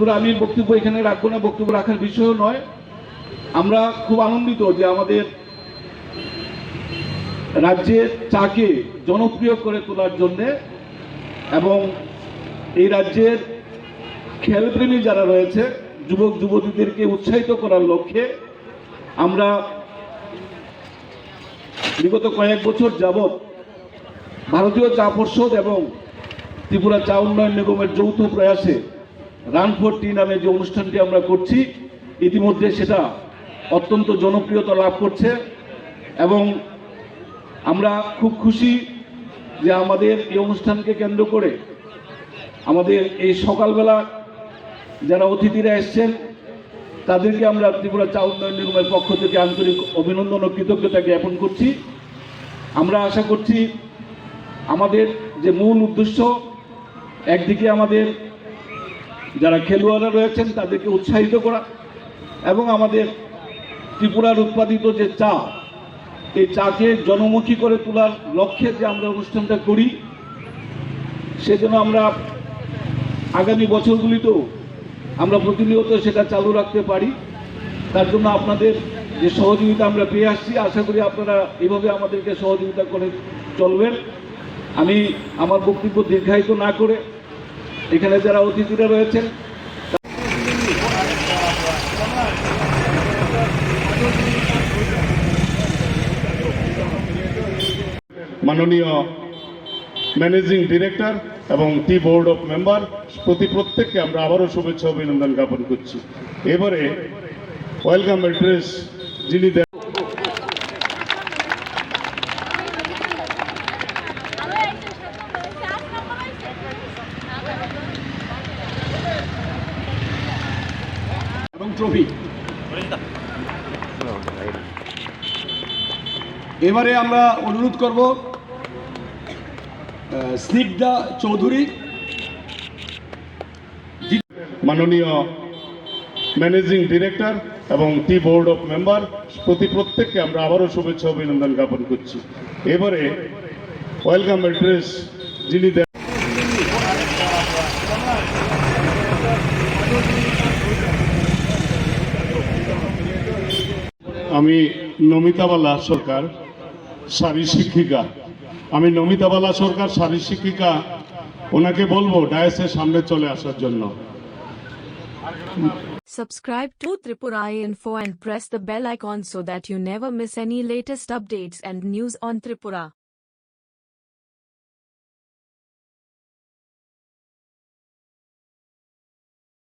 বন্ধুরা, আমি বক্তব্য এখানে রাখব না, বক্তব্য রাখার বিষয়ও নয়। আমরা খুব আনন্দিত যে আমাদের রাজ্যের চাকে জনপ্রিয় করে তোলার জন্যে এবং এই রাজ্যের খেলপ্রেমী যারা রয়েছে, যুবক, যুবতীদেরকে উৎসাহিত করার লক্ষ্যে আমরা বিগত কয়েক বছর যাবৎ ভারতীয় চা পর্ষদ এবং ত্রিপুরা চা উন্নয়ন নিগমের যৌথ প্রয়াসে রান ফর টি নামে যে অনুষ্ঠানটি আমরা করছি, ইতিমধ্যে সেটা অত্যন্ত জনপ্রিয়তা লাভ করছে এবং আমরা খুব খুশি যে আমাদের এই অনুষ্ঠানকে কেন্দ্র করে আমাদের এই সকালবেলা যারা অতিথিরা এসছেন, তাদেরকে আমরা ত্রিপুরা চা উন্নয়ন নিগমের পক্ষ থেকে আন্তরিক অভিনন্দন ও কৃতজ্ঞতা জ্ঞাপন করছি। আমরা আশা করছি আমাদের যে মূল উদ্দেশ্য, একদিকে আমাদের যারা খেলোয়াড়রা রয়েছেন তাদেরকে উৎসাহিত করা এবং আমাদের ত্রিপুরার উৎপাদিত যে চা, এই চাকে জনমুখী করে তোলার লক্ষ্যে যে আমরা অনুষ্ঠানটা করি, সেজন্য আমরা আগামী বছরগুলিতেও আমরা প্রতিনিয়ত সেটা চালু রাখতে পারি। তার জন্য আপনাদের যে সহযোগিতা আমরা পেয়ে আসছি, আশা করি আপনারা এভাবে আমাদেরকে সহযোগিতা করে চলবেন। আমি আমার বক্তব্য দীর্ঘায়িত না করে এখানে যারা অতিথিরা রয়েছেন, মাননীয় ম্যানেজিং ডিরেক্টর এবং টি বোর্ড অফ মেম্বার, প্রতি প্রত্যেককে আমরা আবারও শুভেচ্ছা অভিনন্দন জ্ঞাপন করছি। এবারে ওয়েলকাম অ্যাড্রেস যিনি দেন এবং ট্রফি। এবারে আমরা অনুরোধ করব স্নিগ্ধা চৌধুরী। মাননীয় ম্যানেজিং ডিরেক্টর এবং টি বোর্ড অফ মেম্বার, প্রতি প্রত্যেককে আমরা আবারও শুভেচ্ছা অভিনন্দন জ্ঞাপন করছি। এবারে ওয়েলকাম অ্যাড্রেস যিনি আমি নমিতাবালা সরকার শারী শিক্ষিকা আমি নমিতাবালা সরকার শারী শিক্ষিকা ওনাকে বলব ডায়াসের সামনে চলে আসার জন্য Subscribe to Tripura Info and press the bell icon so that you never miss any latest updates and news on Tripura.